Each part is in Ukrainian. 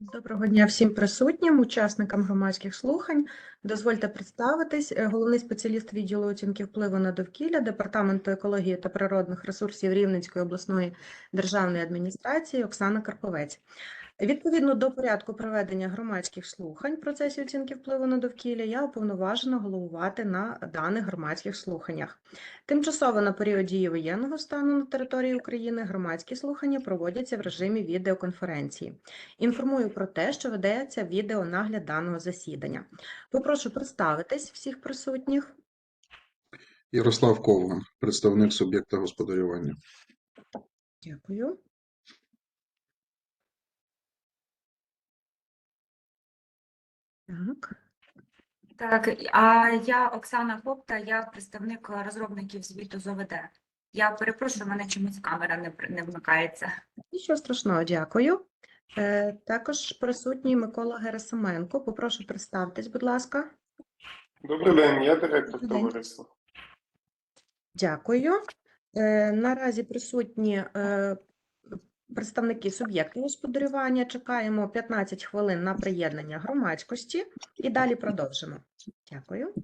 Доброго дня всім присутнім, учасникам громадських слухань. Дозвольте представитись. Е, Головний спеціаліст відділу оцінки впливу на довкілля Департаменту екології та природних ресурсів Рівненської обласної державної адміністрації Оксана Карповець. Відповідно до порядку проведення громадських слухань в процесі оцінки впливу на довкілля, я уповноважена головувати на даних громадських слуханнях. Тимчасово на період дії воєнного стану на території України громадські слухання проводяться в режимі відеоконференції. Інформую про те, що ведеться відеонагляд даного засідання. Попрошу представитись всіх присутніх. Ярослав Ковган, представник суб'єкта господарювання. Дякую. Так. Так, а я Оксана Хопта, я представник розробників звіту з ОВД. Я перепрошую, в мене чомусь камера не, не вмикається. Нічого страшного, дякую. Е, також присутній Микола Герасименко. Попрошу представтесь, будь ласка. Добрий день, я директор Добрий день. товариства. Дякую. Е, Наразі присутні е, представники суб'єктів господарювання. Чекаємо 15 хвилин на приєднання громадськості і далі продовжимо. Дякую.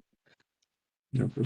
Дякую.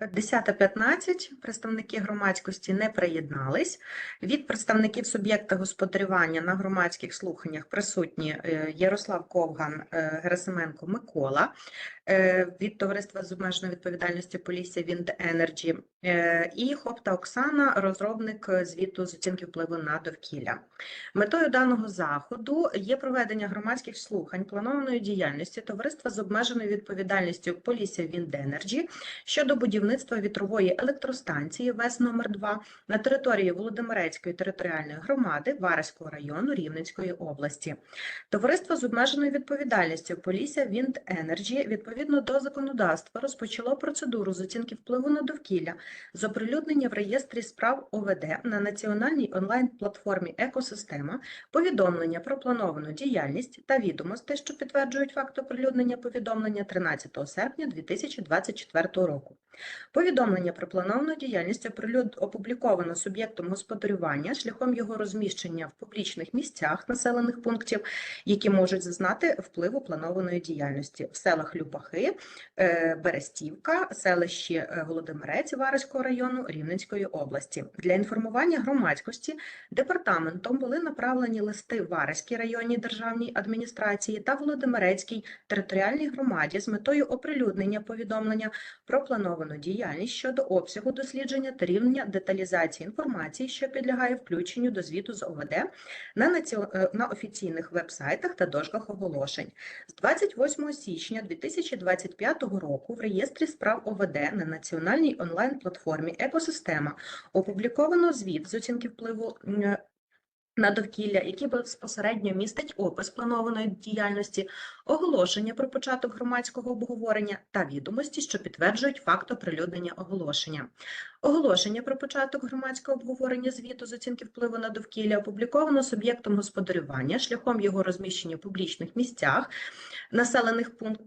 10.15 представники громадськості не приєднались. Від представників суб'єкта господарювання на громадських слуханнях присутні е, Ярослав Ковган, е, Герасименко Микола. Е, Від товариства з обмеженою відповідальністю Полісся Wind Energy е, і Хопта Оксана, розробник звіту з оцінки впливу на довкілля. Метою даного заходу є проведення громадських слухань планованої діяльності товариства з обмеженою відповідальністю Полісся Wind Energy щодо будівництва вітрової електростанції ВЕС номер 2 на території Володимирецької територіальної громади Вараського району Рівненської області. Товариство з обмеженою відповідальністю Полісся Wind Energy відповідно до законодавства розпочало процедуру з оцінки впливу на довкілля з оприлюднення в реєстрі справ ОВД на національній онлайн-платформі Екосистема повідомлення про плановану діяльність та відомості, що підтверджують факт оприлюднення повідомлення 13 серпня 2024 року. Повідомлення про плановану діяльність опубліковано суб'єктом господарювання шляхом його розміщення в публічних місцях населених пунктів, які можуть зазнати впливу планованої діяльності в селах Любахи, е, Берестівка, селищі е, Володимирець Вариського району Рівненської області. Для інформування громадськості департаментом були направлені листи Вариській районній державній адміністрації та Володимирецькій територіальній громаді з метою оприлюднення повідомлення про плановану діяльність щодо обсягу дослідження та рівня деталізації інформації, що підлягає включенню до звіту з ОВД на, наці... е, на офіційних веб-сайтах та дошках оголошень. З 28 січня 2025 року в реєстрі справ ОВД на національній онлайн-платформі Екосистема опубліковано звіт з оцінки впливу на довкілля, який безпосередньо містить опис планованої діяльності, оголошення про початок громадського обговорення та відомості, що підтверджують факт оприлюднення оголошення. Оголошення про початок громадського обговорення звіту з оцінки впливу на довкілля опубліковано суб'єктом господарювання шляхом його розміщення в публічних місцях, населених пунктах,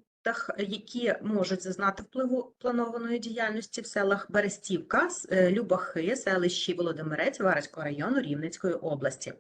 які можуть зазнати впливу планованої діяльності в селах Берестівка, е, Любахи, селищі Володимирець, Вараського району Рівненської області.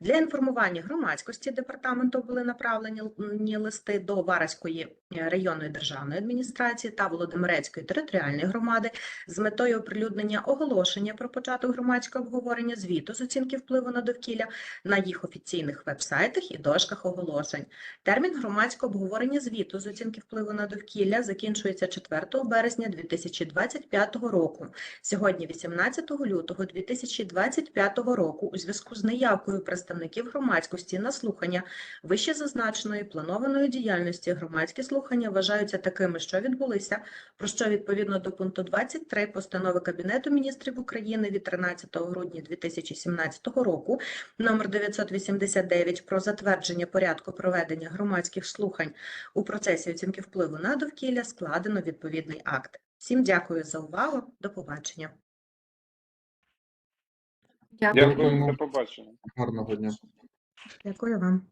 Для інформування громадськості департаменту були направлені листи до Вараської е, районної державної адміністрації та Володимирецької територіальної громади з метою оприлюднення оголошення про початок громадського обговорення звіту з оцінки впливу на довкілля на їх офіційних веб-сайтах і дошках оголошень. Термін громадського обговорення звіту з оцінки впливу на довкілля закінчується 4 березня 2025 року. Сьогодні, 18 лютого 2025 року, у зв'язку з неявкою представників громадськості на слухання вище зазначеної планованої діяльності громадські слухання вважаються такими, що відбулися, про що відповідно до пункту 23 постанови Кабінету міністрів України від 13 грудня 2017 року номер 989 про затвердження порядку проведення громадських слухань у процесі оцінки впливу на довкілля складено відповідний акт. Всім дякую за увагу. До побачення. Дякую. Дякую, до побачення. Гарного дня. Дякую вам.